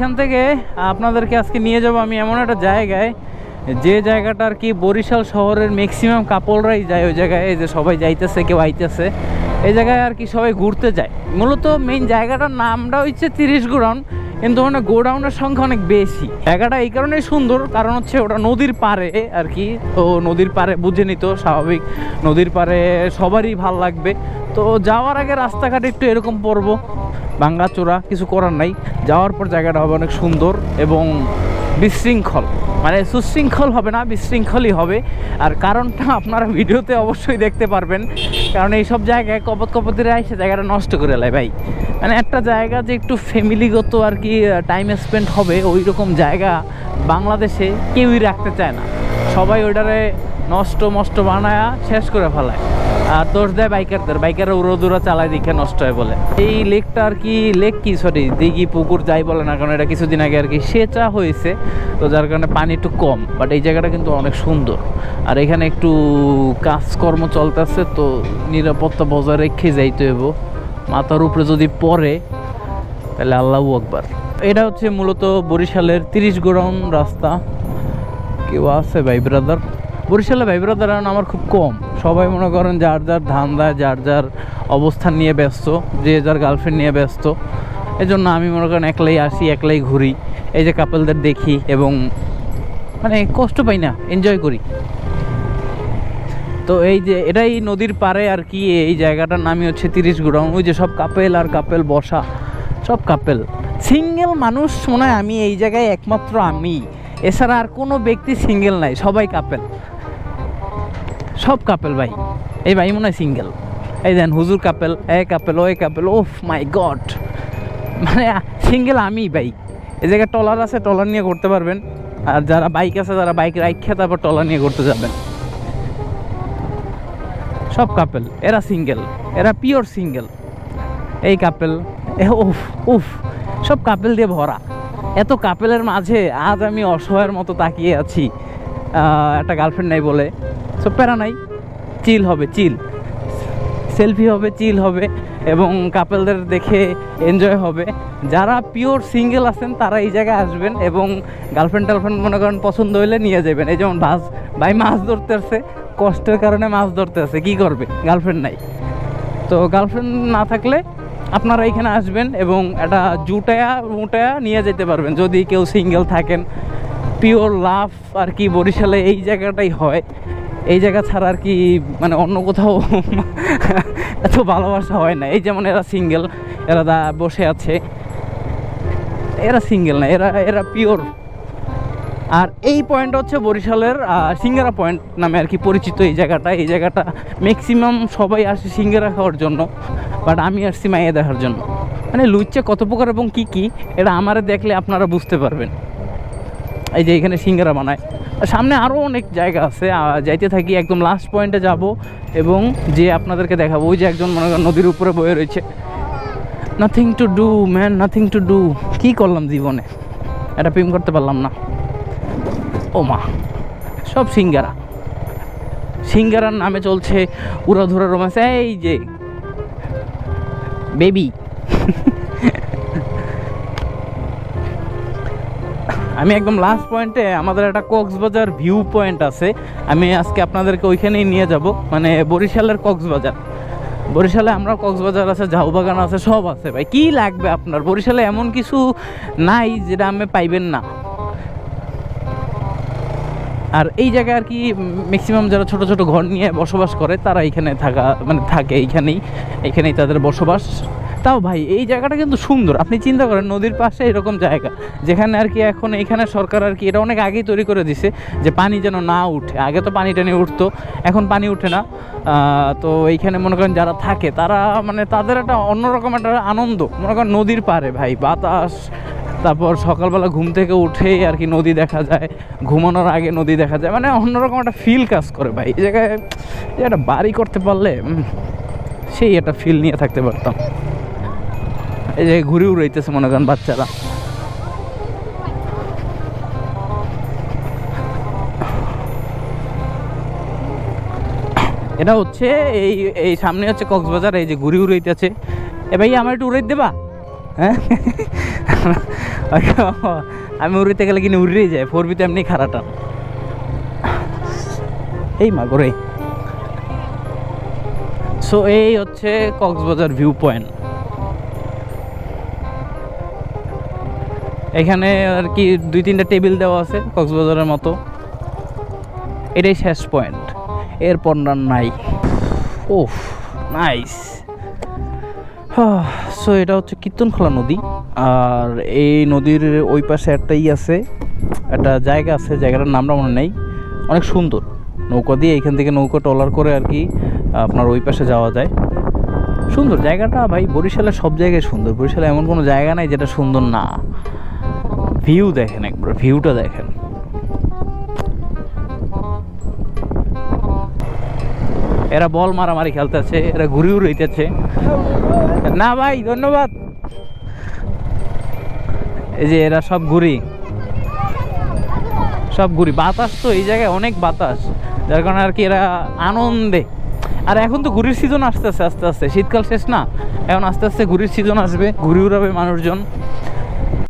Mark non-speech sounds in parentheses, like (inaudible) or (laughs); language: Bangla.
এইখান থেকে আপনাদেরকে আজকে নিয়ে যাব আমি এমন একটা জায়গায়, যে জায়গাটা আর কি বরিশাল শহরের ম্যাক্সিমাম কাপড়রাই যায় ওই জায়গায় যে সবাই যাইতেছে, কেউ আইতেছে। এই জায়গায় আর কি সবাই ঘুরতে যায়। মূলত মেইন জায়গাটার নামটা হচ্ছে তিরিশ গোডাউন কিন্তু ওখানে গোডাউনের সংখ্যা অনেক বেশি। জায়গাটা এই কারণেই সুন্দর, কারণ হচ্ছে ওটা নদীর পারে আর কি। তো নদীর পাড়ে, বুঝে নিত, স্বাভাবিক। নদীর পাড়ে সবারই ভালো লাগবে। তো যাওয়ার আগে রাস্তাঘাট একটু এরকম পড়ব ভাঙ্গাচোরা কিছু করার নাই। যাওয়ার পর জায়গাটা হবে অনেক সুন্দর এবং বিশৃঙ্খল। মানে সুশৃঙ্খল হবে না, বিশৃঙ্খলই হবে। আর কারণটা আপনারা ভিডিওতে অবশ্যই দেখতে পারবেন। কারণ এইসব জায়গায় কপত কপতিরা এসে জায়গাটা নষ্ট করে লাই ভাই। মানে একটা জায়গা যে একটু ফ্যামিলিগত আর কি টাইম স্পেন্ড হবে ওই রকম জায়গা বাংলাদেশে কেউই রাখতে চায় না। সবাই ওইটারে নষ্ট মষ্ট বানায়া শেষ করে ফেলায়। আর দোষ দেয় বাইকারদের, বাইকাররা উড়ো দূরা চালায় দেখে নষ্ট হয় বলে। এই লেকটা আর কি, লেক কি সরি দিঘি, পুকুর, যাই বলে না কারণ এটা কিছুদিন আগে আর কি সেচা হয়েছে, তো যার কারণে পানি একটু কম বাট এই জায়গাটা কিন্তু অনেক সুন্দর। আর এখানে একটু কাজকর্ম চলতেছে, তো নিরাপত্তা বজায় রেখে যাইতে হইব। মাথার উপরে যদি পড়ে, তাহলে আল্লাহ আকবার। এটা হচ্ছে মূলত বরিশালের তিরিশ গোড়াউন রাস্তা। কেউ আছে ভাই ব্রাদার বরিশালে ভাই ব্রাদার আমার খুব কম। সবাই মনে করেন যার যার ধান্দা যার যার অবস্থান নিয়ে ব্যস্ত, যে যার গার্লফ্রেন্ড নিয়ে ব্যস্ত। এই জন্য আমি মনে করেন একলাই আসি, একলাই ঘুরি, এই যে কাপলদের দেখি এবং মানে কষ্ট পাই না এনজয় করি। তো এই যে এটাই নদীর পাড়ে আর কি, এই জায়গাটার নামই হচ্ছে তিরিশ গোডাউন ওই যে সব কাপেল আর কাপেল বসা, সব কাপেল সিঙ্গেল মানুষ মনে হয় আমি, এই জায়গায় একমাত্র আমি। এছাড়া আর কোনো ব্যক্তি সিঙ্গেল নাই, সবাই কাপেল সব কাপেল ভাই। এই ভাই মনে হয় সিঙ্গেল এই দেন হুজুর কাপেল, এ কাপেল, ওই কাপেল ওফ মাই গড মানে সিঙ্গেল আমি ভাই। এই জায়গায় টলার আছে টলার নিয়ে করতে পারবেন। আর যারা বাইক আছে, যারা বাইক রাইখে তারপর টলার নিয়ে করতে যাবেন। সব কাপেল, এরা সিঙ্গেল এরা পিওর সিঙ্গেল এই কাপেল, এ, উফ উফ, সব কাপেল দিয়ে ভরা। এত কাপেলের মাঝে আজ আমি অসহায়ের মতো তাকিয়ে আছি। একটা গার্লফ্রেন্ড নাই বলে। সব প্যারা নাই চিল হবে, চিল। সেলফি হবে, চিল হবে, এবং কাপেলদের দেখে এনজয় হবে। যারা পিওর সিঙ্গেল আছেন, তারা এই জায়গায় আসবেন এবং গার্লফ্রেন্ড টার্লফ্রেন্ড মনে করেন পছন্দ হইলে নিয়ে যাবেন এই যেমন মাছ ভাই মাছ ধরতে আসছে কষ্টের কারণে মাছ ধরতে আসছে কী করবে? গার্লফ্রেন্ড নাই। তো গার্লফ্রেন্ড না থাকলে আপনারা এখানে আসবেন এবং একটা জুটায়া উটায়া নিয়ে যেতে পারবেন। যদি কেউ সিঙ্গেল থাকেন, পিওর লাভ আর কি বরিশালে এই জায়গাটাই হয়। এই জায়গা ছাড়া আর কি মানে অন্য কোথাও (laughs) এত ভালোবাসা হয় না। এই যেমন এরা সিঙ্গেল এরা দা বসে আছে, এরা সিঙ্গেল না, এরা এরা পিওর আর এই পয়েন্ট হচ্ছে বরিশালের সিঙ্গারা পয়েন্ট নামে আর কি পরিচিত এই জায়গাটা। এই জায়গাটা ম্যাক্সিমাম সবাই আসে সিঙ্গারা খাওয়ার জন্য বাট আমি আসছি মাইয়া দেখার জন্য। মানে লুচ্চা কত প্রকার এবং কী কী, এটা আমারে দেখলে আপনারা বুঝতে পারবেন। এই যে এখানে সিঙ্গারা বানায়। সামনে আরও অনেক জায়গা আছে যাইতে থাকি, একদম লাস্ট পয়েন্টে যাব এবং যে আপনাদেরকে দেখাবো, ওই যে একজন মনে করেন নদীর উপরে বয়ে রয়েছে। Nothing to do man nothing to do কী করলাম জীবনে? এটা প্রেম করতে পারলাম না। ও মা, সব সিঙ্গারা। সিঙ্গারার নামে চলছে উড়াধুরা রোমান্স। এই যে বেবি আমি একদম লাস্ট পয়েন্টে আমাদের একটা কক্সবাজার ভিউ পয়েন্ট আছে। আমি আজকে আপনাদেরকে ওইখানেই নিয়ে যাব মানে বরিশালের কক্সবাজার। বরিশালে আমরা কক্সবাজার আছে, ঝাউবাগান আছে, সব আছে ভাই। কি লাগবে আপনার? বরিশালে এমন কিছু নাই যেটা আমি পাইবেন না। আর এই জায়গায় আর কি ম্যাক্সিমাম যারা ছোট ছোট ঘর নিয়ে বসবাস করে, তারা এখানে থাকা মানে থাকে এইখানেই। এখানেই তাদের বসবাস। তাও ভাই, এই জায়গাটা কিন্তু সুন্দর। আপনি চিন্তা করেন, নদীর পাশে এরকম জায়গা, যেখানে আর কি এখন, এখানে সরকার আর কি, এটা অনেক আগেই তৈরি করে দিছে, যে পানি যেন না উঠে। আগে তো পানি টানি উঠতো, এখন পানি উঠে না। তো এইখানে মনে করেন যারা থাকে, তারা মানে তাদের একটা অন্যরকম একটা আনন্দ। মনে করেন নদীর পারে ভাই, বাতাস, তারপর সকালবেলা ঘুম থেকে উঠেই আর কি নদী দেখা যায়, ঘুমানোর আগে নদী দেখা যায় মানে অন্যরকম একটা ফিল কাজ করে ভাই। এই জায়গায় একটা বাড়ি করতে পারলে সেই একটা ফিল নিয়ে থাকতে পারতাম। এই যে ঘুরে উড়াইতেছে মনে করেন বাচ্চারা। এটা হচ্ছে এই এই সামনে হচ্ছে কক্সবাজার, এই যে ঘুরি উড়াইতেছে এ ভাই, আমার একটু উড়াই দেবা? হ্যাঁ? আমি উড়িতে গেলে কিনে উড়িয়ে যায়, ফোর বিতে এমনি খারাটান এই মা করে সো এই হচ্ছে কক্সবাজার ভিউ পয়েন্ট এখানে আর কি দুই তিনটা টেবিল দেওয়া আছে, কক্সবাজারের মতো। এটাই শেষ পয়েন্ট। এরপর না, নাই। ওফ নাইস। সো এটা হচ্ছে কীর্তনখোলা নদী। আর এই নদীর ওই পাশে একটাই আছে, একটা জায়গা আছে, জায়গাটার নামটা মনে নেই। অনেক সুন্দর। নৌকা দিয়ে এখান থেকে নৌকা টলার করে আর কি, আপনার ওই পাশে যাওয়া যায়। সুন্দর জায়গাটা ভাই, বরিশালের সব জায়গায় সুন্দর। বরিশালে এমন কোনো জায়গা নাই যেটা সুন্দর না। ভিউ দেখেন একবার ভিউটা দেখেন। এরা বল মারামারি খেলতেছে, এরা ঘুরি উড়াইতেছে। না ভাই, ধন্যবাদ। এই যে এরা সব ঘুরি। সব ঘুরি। বাতাস তো এই জায়গায় অনেক বাতাস, যার কারণে আর কি এরা আনন্দে। আর এখন তো ঘুরির সিজন আসতেছে, আস্তে আস্তে। শীতকাল শেষ না, এখন আস্তে আস্তে ঘুরির সিজন আসবে ঘুরি উড়াবে মানুষজন।